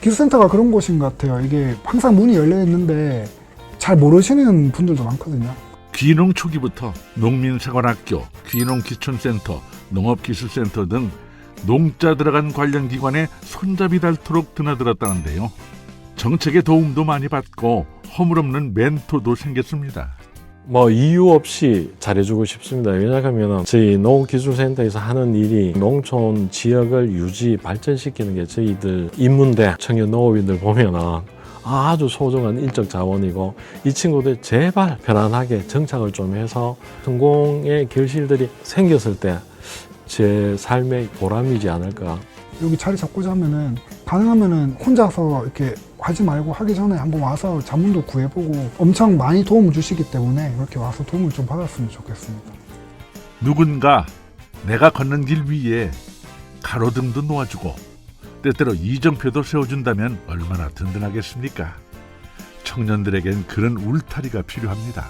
기술센터가 그런 곳인 것 같아요. 이게 항상 문이 열려 있는데 잘 모르시는 분들도 많거든요. 귀농 초기부터 농민생활학교, 귀농기촌센터, 농업기술센터 등 농자 들어간 관련 기관에 손잡이 닳도록 드나들었다는데요. 정책의 도움도 많이 받고 허물없는 멘토도 생겼습니다. 뭐 이유 없이 잘해주고 싶습니다. 왜냐하면 저희 농기술센터에서 하는 일이 농촌 지역을 유지 발전시키는 게 저희들 인문대 청년 농업인들 보면은 아주 소중한 인적 자원이고 이 친구들 제발 편안하게 정착을 좀 해서 성공의 결실들이 생겼을 때 제 삶의 보람이지 않을까. 여기 자리 잡고자 하면은 가능하면은 혼자서 이렇게 하지 말고 하기 전에 한번 와서 자문도 구해보고 엄청 많이 도움을 주시기 때문에 이렇게 와서 도움을 좀 받았으면 좋겠습니다. 누군가 내가 걷는 길 위에 가로등도 놓아주고 때때로 이정표도 세워준다면 얼마나 든든하겠습니까? 청년들에겐 그런 울타리가 필요합니다.